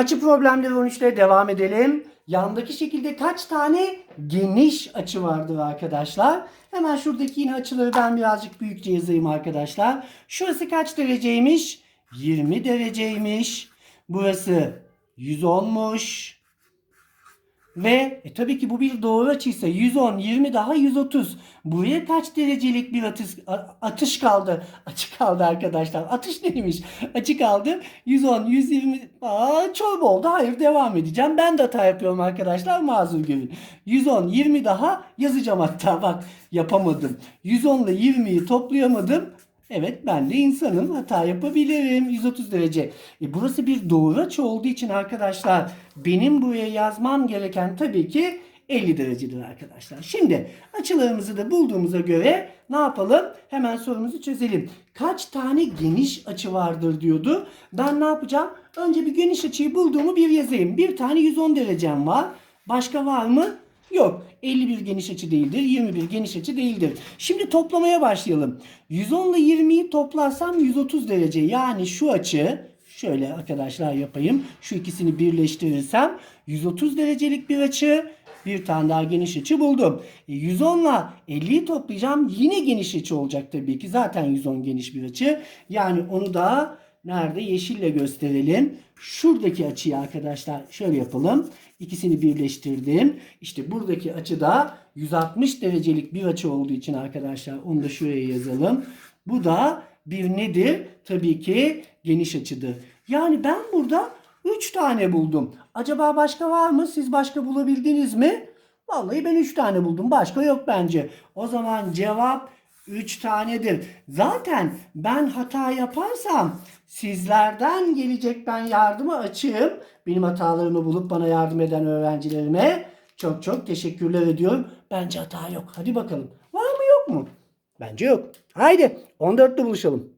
Açı problemleri 13'te devam edelim. Yandaki şekilde kaç tane geniş açı vardır arkadaşlar? Hemen şuradaki yine açıları ben birazcık büyükçe yazayım arkadaşlar. Şurası kaç dereceymiş? 20 dereceymiş. Burası 110'muş. Ve e, tabii ki bu bir doğru açıysa 110, 20 daha 130. Buraya kaç derecelik bir atış, atış kaldı? Açı kaldı arkadaşlar. Atış neymiş? Açı kaldı. 110, 120. Aa, çorba oldu. Hayır devam edeceğim. Ben de hata yapıyorum arkadaşlar. Mazur görün. 110, 20 daha yazacağım hatta. Bak yapamadım. 110 ile 20'yi toplayamadım. Evet ben de insanım. Hata yapabilirim. 130 derece. E, burası bir doğru açı olduğu için arkadaşlar benim buraya yazmam gereken tabii ki 50 derecedir arkadaşlar. Şimdi açılarımızı da bulduğumuza göre ne yapalım? Hemen sorumuzu çözelim. Kaç tane geniş açı vardır diyordu. Ben ne yapacağım? Önce bir geniş açıyı bulduğumu bir yazayım. Bir tane 110 derecem var. Başka var mı? Yok. 51 geniş açı değildir. 21 geniş açı değildir. Şimdi toplamaya başlayalım. 110 ile 20'yi toplarsam 130 derece. Yani şu açı şöyle arkadaşlar yapayım. Şu ikisini birleştirirsem 130 derecelik bir açı. Bir tane daha geniş açı buldum. E, 110 ile 50'yi toplayacağım. Yine geniş açı olacak tabii ki. Zaten 110 geniş bir açı. Yani onu da nerede yeşille gösterelim. Şuradaki açıyı arkadaşlar şöyle yapalım. İkisini birleştirdim. İşte buradaki açı da 160 derecelik bir açı olduğu için arkadaşlar onu da şuraya yazalım. Bu da bir nedir? Tabii ki geniş açıdır. Yani ben burada 3 tane buldum. Acaba başka var mı? Siz başka bulabildiniz mi? Vallahi ben 3 tane buldum. Başka yok bence. O zaman cevap 3 tanedir. Zaten ben hata yaparsam sizlerden gelecek ben yardımı açığım. Benim hatalarımı bulup bana yardım eden öğrencilerime çok çok teşekkürler ediyorum. Bence hata yok. Hadi bakalım. Var mı yok mu? Bence yok. Haydi 14'te buluşalım.